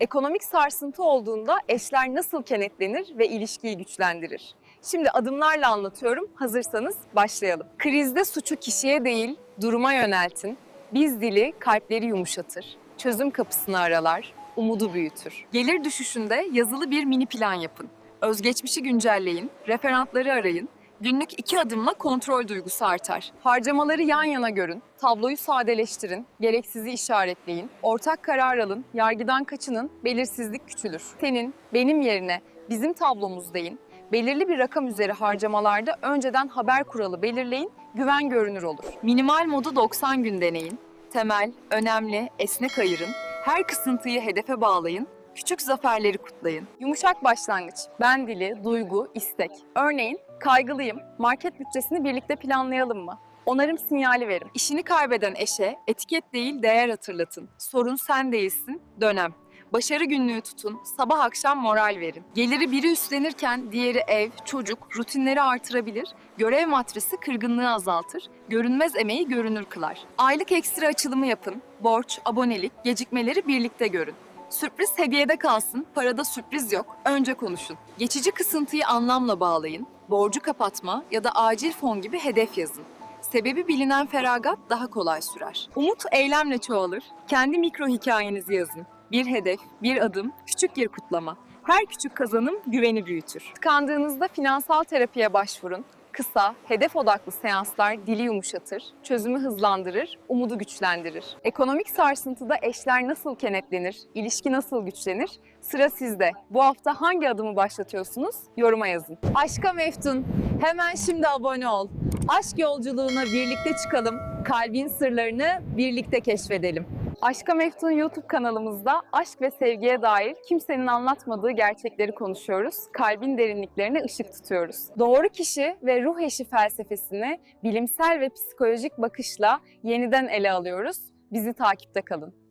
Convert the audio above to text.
Ekonomik sarsıntı olduğunda eşler nasıl kenetlenir ve ilişkiyi güçlendirir? Şimdi adımlarla anlatıyorum. Hazırsanız başlayalım. Krizde suçu kişiye değil, duruma yöneltin. Biz dili kalpleri yumuşatır. Çözüm kapısını aralar, umudu büyütür. Gelir düşüşünde yazılı bir mini plan yapın. Özgeçmişi güncelleyin, referantları arayın. Günlük iki adımla kontrol duygusu artar. Harcamaları yan yana görün, tabloyu sadeleştirin, gereksizi işaretleyin, ortak karar alın, yargıdan kaçının, belirsizlik küçülür. Senin, benim yerine bizim tablomuz deyin, belirli bir rakam üzeri harcamalarda önceden haber kuralı belirleyin, güven görünür olur. Minimal modu 90 gün deneyin. Temel, önemli, esnek ayırın. Her kısıntıyı hedefe bağlayın. Küçük zaferleri kutlayın. Yumuşak başlangıç. Ben dili, duygu, istek. Örneğin kaygılıyım. Market bütçesini birlikte planlayalım mı? Onarım sinyali verin. İşini kaybeden eşe etiket değil değer hatırlatın. Sorun sen değilsin, dönem. Başarı günlüğü tutun, sabah akşam moral verin. Geliri biri üstlenirken diğeri ev, çocuk, rutinleri artırabilir. Görev matrisi kırgınlığı azaltır. Görünmez emeği görünür kılar. Aylık ekstra açılımı yapın. Borç, abonelik, gecikmeleri birlikte görün. Sürpriz hediyede kalsın, parada sürpriz yok. Önce konuşun. Geçici kısıntıyı anlamla bağlayın. Borcu kapatma ya da acil fon gibi hedef yazın. Sebebi bilinen feragat daha kolay sürer. Umut eylemle çoğalır. Kendi mikro hikayenizi yazın. Bir hedef, bir adım, küçük bir kutlama. Her küçük kazanım güveni büyütür. Tıkandığınızda finansal terapiye başvurun. Kısa, hedef odaklı seanslar dili yumuşatır, çözümü hızlandırır, umudu güçlendirir. Ekonomik sarsıntıda eşler nasıl kenetlenir, ilişki nasıl güçlenir? Sıra sizde. Bu hafta hangi adımı başlatıyorsunuz? Yoruma yazın. Aşka Meftun, hemen şimdi abone ol. Aşk yolculuğuna birlikte çıkalım, kalbin sırlarını birlikte keşfedelim. Aşka Meftun YouTube kanalımızda aşk ve sevgiye dair kimsenin anlatmadığı gerçekleri konuşuyoruz. Kalbin derinliklerine ışık tutuyoruz. Doğru kişi ve ruh eşi felsefesini bilimsel ve psikolojik bakışla yeniden ele alıyoruz. Bizi takipte kalın.